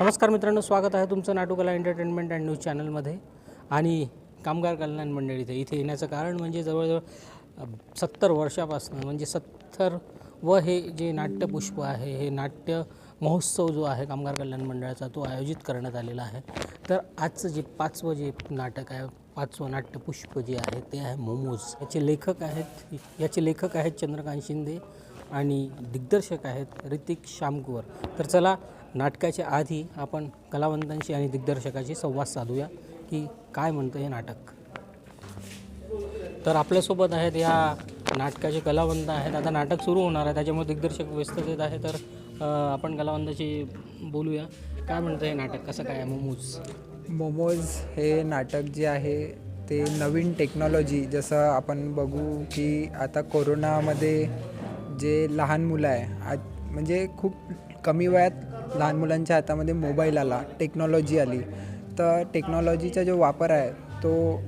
नमस्कार मित्रांनो स्वागत आहे तुमचं नाटुकला एंटरटेनमेंट अँड न्यूज चॅनलमध्ये आणि कामगार कल्याण मंडळ इथे इथे येण्याचं कारण म्हणजे जवळजवळ सत्तर वर्षापासून म्हणजे सत्तर व हे जे नाट्यपुष्प आहे हे नाट्य महोत्सव जो आहे कामगार कल्याण मंडळाचा तो आयोजित करण्यात आलेला आहे. तर आजचं जे पाचवं जे नाटक आहे पाचवं नाट्यपुष्प जे आहे ते आहे मोमोज. याचे लेखक आहेत याचे लेखक आहेत चंद्रकांत शिंदे आणि दिग्दर्शक आहेत ऋतिक श्यामकुवर तर चला नाटकाच्या आधी आपण कलावंतांशी आणि दिग्दर्शकाशी संवाद साधूया की काय म्हणतं हे नाटक. तर आपल्यासोबत आहेत या नाटकाचे कलावंत आहेत. आता नाटक सुरू होणार आहे त्याच्यामुळे दिग्दर्शक व्यस्त येत आहे तर आपण कलावंताशी बोलूया. काय म्हणतं हे नाटक? कसं काय आहे? मोमोज. मोमोज हे नाटक जे आहे ते नवीन टेक्नॉलॉजी जसं आपण बघू की आता कोरोनामध्ये जे लहान मुलं आहे आज म्हणजे खूप कमी वयात लहान मुलांच्या हातामध्ये मोबाईल आला टेक्नॉलॉजी आली. तर टेक्नॉलॉजीचा जो वापर आहे तो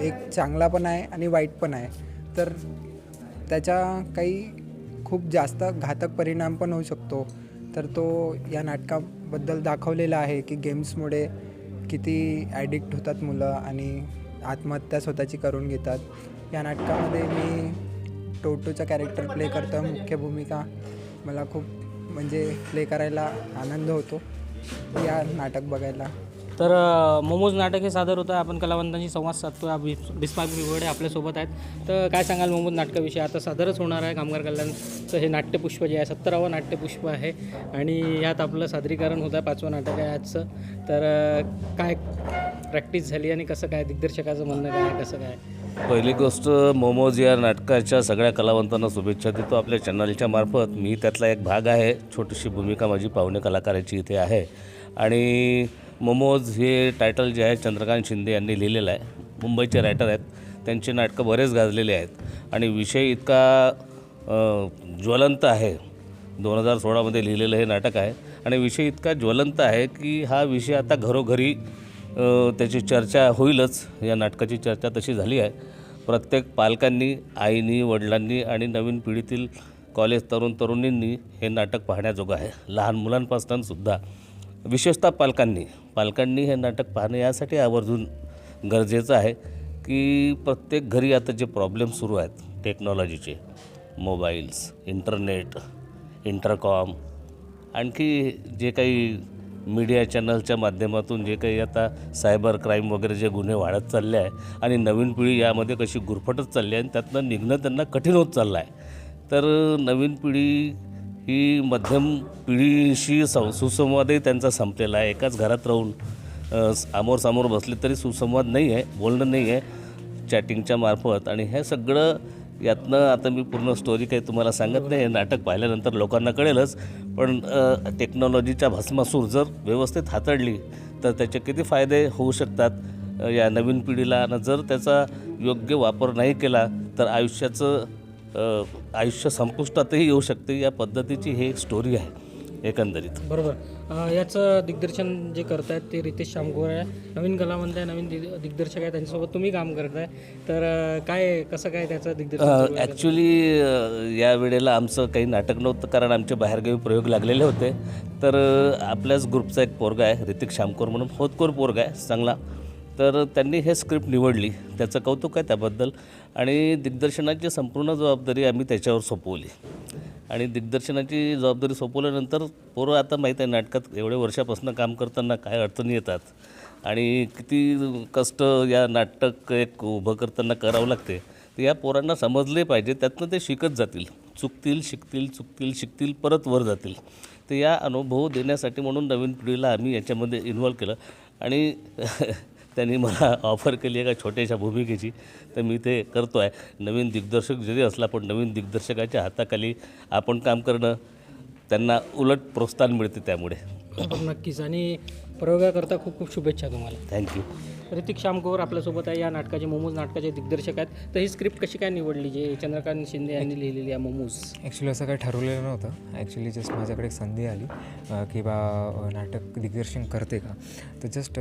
एक चांगला पण आहे आणि वाईट पण आहे. तर त्याचा काही खूप जास्त घातक परिणाम पण होऊ शकतो. तर तो या नाटकाबद्दल दाखवलेला आहे की गेम्समुळे किती ॲडिक्ट होतात मुलं आणि आत्महत्या स्वतःची करून घेतात. या नाटकामध्ये मी टोटोचा कॅरेक्टर प्ले करतो मुख्य भूमिका मला खूप म्हणजे प्ले करायला आनंद होतो. या नाटक बघायला. तर मोमोज नाटक हे सादर होतं. आपण कलावंतांशी संवाद साधतो बिस्मार्क बिवडे आपल्यासोबत आहेत. तर काय सांगाल मोमोज नाटकाविषयी? आता सादरच होणार आहे. कामगार कल्याणचं हे नाट्यपुष्प जे आहे सत्तरावं नाट्यपुष्प आहे. आणि यात आपलं सादरीकरण होतं आहे पाचवं नाटक आहे आजचं. तर काय प्रॅक्टिस झाली आणि कसं काय दिग्दर्शकाचं म्हणणं काय? कसं काय? पहिली गोष्ट मोमोज या नाटकाच्या सगळ्या कलावंतांना शुभेच्छा देतो. आपल्या चॅनलच्या मार्फत मी त्यातला एक भाग आहे. छोटीशी भूमिका माझी पाहुणे कलाकाराची इथे आहे. आणि मोमोज हे टायटल जे आहे चंद्रकांत शिंदे यांनी लिहिलेलं आहे. मुंबईचे रायटर आहेत. त्यांचे नाटकं बरेच गाजलेले आहेत. आणि विषय इतका ज्वलंत आहे. दोन हजार सोळामध्ये लिहिलेलं हे नाटक आहे. आणि विषय इतका ज्वलंत आहे की हा विषय आता घरोघरी त्याची चर्चा होईलच. या नाटकाची चर्चा तशी झाली आहे. प्रत्येक पालकांनी आईनी वडिलांनी आणि नवीन पिढीतील कॉलेज तरुण तरुणींनी हे नाटक पाहण्याजोगं आहे. लहान मुलांपासूनसुद्धा विशेषतः पालकांनी. पालकांनी हे नाटक पाहणे यासाठी आवर्जून गरजेचं आहे की प्रत्येक घरी आता जे प्रॉब्लेम सुरू आहेत टेक्नॉलॉजीचे मोबाईल्स इंटरनेट इंटरकॉम आणखी जे काही मीडिया चॅनलच्या माध्यमातून जे काही आता सायबर क्राईम वगैरे जे गुन्हे वाढत चालले आहे आणि नवीन पिढी यामध्ये कशी गुरफटत चालली आहे आणि त्यातनं निघणं त्यांना कठीण होत चाललं आहे. तर नवीन पिढी ही मध्यम पिढीशी सं सुसंवादही त्यांचा संपलेला आहे. एकाच घरात राहून अ, बसले तरी सुसंवाद नाही आहे बोलणं नाही आहे चॅटिंगच्या मार्फत. आणि हे सगळं यातनं आता मी पूर्ण स्टोरी काही तुम्हाला सांगत नाही हे नाटक पाहिल्यानंतर लोकांना कळेलच. पण टेक्नॉलॉजीच्या भस्मासूर जर व्यवस्थित हाताळली तर त्याचे किती फायदे होऊ शकतात? या नवीन पिढीला आणि जर त्याचा योग्य वापर नाही केला तर आयुष्याचं आयुष्य संपुष्टातही येऊ शकते. या पद्धतीची ही एक स्टोरी आहे. एकंदरीत. बरोबर. अ, याचं दिग्दर्शन जे करतायत ते रितेश शामगोर आहे. नवीन कलावंत आहे नवीन दिग दिग्दर्शक आहे त्यांच्यासोबत तुम्ही काम करताय. तर अ, काय कसं काय त्याचं दिग्दर्शन? ॲक्च्युली या वेळेला आमचं काही नाटक नव्हतं कारण आमचे बाहेरगावी प्रयोग लागलेले होते. तर अ, आपल्याच ग्रुपचा एक पोरगा आहे ऋतिक श्यामकोर म्हणून होतकोर पोरगा आहे चांगला. तर त्यांनी हे स्क्रिप्ट निवडली. त्याचं कौतुक आहे त्याबद्दल. आणि दिग्दर्शनाची संपूर्ण जबाबदारी आम्ही त्याच्यावर सोपवली. आणि दिग्दर्शनाची जबाबदारी सोपवल्यानंतर पोरं आता माहीत आहे नाटकात एवढ्या वर्षापासून काम करताना काय अडचणी येतात. आणि किती कष्ट या नाटक एक उभं करताना करावं लागते. तर या पोरांना समजले पाहिजे त्यातनं ते शिकत जातील. चुकतील शिकतील चुकतील शिकतील परत वर जातील. तर या अनुभव देण्यासाठी म्हणून नवीन पिढीला आम्ही याच्यामध्ये इन्व्हॉल्व केलं. आणि त्यांनी मला ऑफर केली आहे का छोट्याशा भूमिकेची. तर मी ते करतो आहे नवीन दिग्दर्शक जरी असला पण नवीन दिग्दर्शकाच्या हाताखाली आपण काम करणं त्यांना उलट प्रोत्साहन मिळते त्यामुळे. बरोबर, नक्कीच. आणि प्रयोगाकरता खूप खूप शुभेच्छा तुम्हाला. थँक्यू ऋतिक श्यामकोर आपल्यासोबत आहे. या नाटकाचे मोमोज नाटकाचे दिग्दर्शक आहेत. तर ही स्क्रिप्ट कशी काय निवडली? जे चंद्रकांत शिंदे यांनी लिहिलेली आहे मोमोज. ॲक्च्युली असं काही ठरवलेलं नव्हतं. ॲक्च्युली जस्ट माझ्याकडे एक संधी आली की बा नाटक दिग्दर्शन करते का? तर जस्ट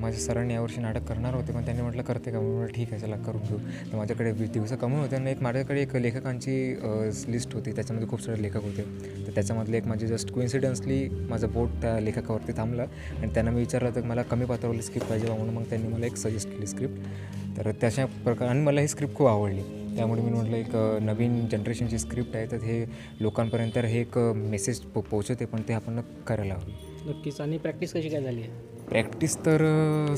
माझ्या सरांनी यावर्षी नाटक करणार होते पण त्यांनी म्हटलं करते का? मी म्हटलं ठीक आहे चला करून घेऊ. तर माझ्याकडे दिवस कमी होते आणि एक माझ्याकडे एक लेखकांची लिस्ट होती. त्याच्यामध्ये खूप सारे लेखक होते. तर त्याच्यामधले एक माझे जस्ट कोइन्सिडन्सली माझं बोट त्या लेखकावरती थांबलं आणि त्यांना मी विचारलं तर मला कमी पात्रावरली स्क्रिप्ट पाहिजे म्हणून मग त्यांनी मला एक सजेस्ट केली स्क्रिप्ट तर तशा प्रकार आणि मला ही स्क्रिप्ट खूप आवडली. त्यामुळे मी म्हटलं एक नवीन जनरेशनची स्क्रिप्ट आहे तर हे लोकांपर्यंत हे एक मेसेज पो पोचवते पण ते आपण करायला हवी. नक्कीच. आणि प्रॅक्टिस कशी काय झाली? आहे प्रॅक्टिस तर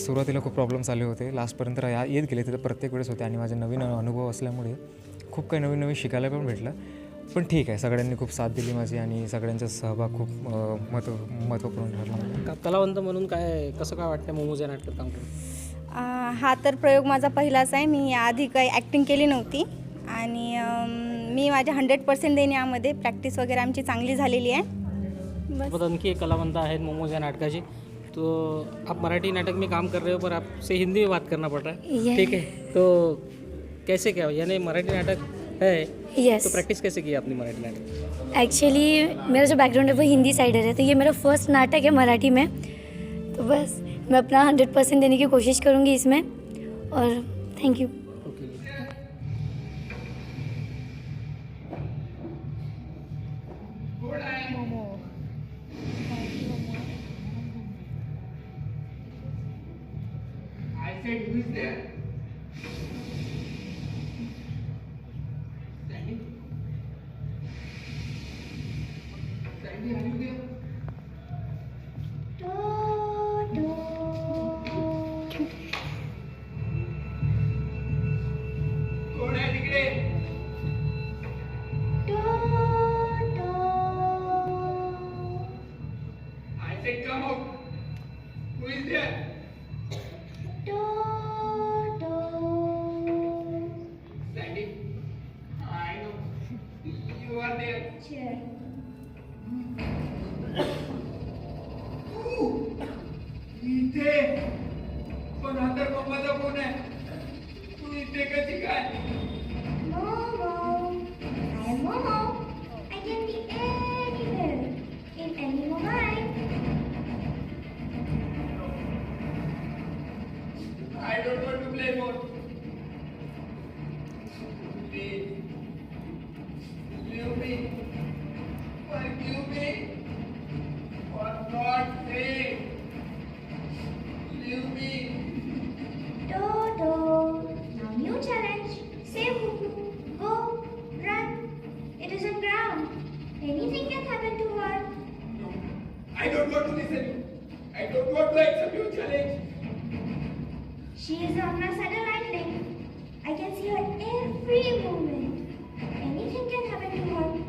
सुरुवातीला खूप प्रॉब्लेम्स आले होते. लास्टपर्यंत या येत गेले तर प्रत्येक वेळेस होते. आणि माझे नवीन अनुभव असल्यामुळे खूप काही नवीन नवीन शिकायला पण भेटलं. पण ठीक आहे सगळ्यांनी खूप साथ दिली माझी आणि सगळ्यांचा सहभाग खूप महत्त्व महत्त्वपूर्ण ठरला. का- कलावंत म्हणून काय कसं काय वाटतं मोमोज या नाटकात काम हा तर प्रयोग माझा पहिलाच आहे. मी याआधी काही ॲक्टिंग केली नव्हती. आणि मी माझ्या हंड्रेड पर्सेंट देईन यामध्ये. प्रॅक्टिस वगैरे आमची चांगली झालेली आहे. आणखी एक कलावंत आहेत मोमोज या नाटकाचे. तो आप मराठी नाटक में काम कर रहे हो पर आपसे हिंदी में बात करना पड़ रहा है. ठीक है. तो कैसे क्या यानी मराठी नाटक है? यस तो प्रैक्टिस कैसे की आपने मराठी नाटक? एक्चुअली मेरा जो बैकग्राउंड है वो हिंदी साइडर है तो ये मेरा फ़र्स्ट नाटक है मराठी में। तो बस मैं अपना हंड्रेड परसेंट देने की कोशिश करूँगी इसमें और थैंक यू ओके तिकडे. Anything can happen to her. No. I don't want to listen. I don't want to accept your challenge. She is on my satellite link. I can see her every moment. Anything can happen to her.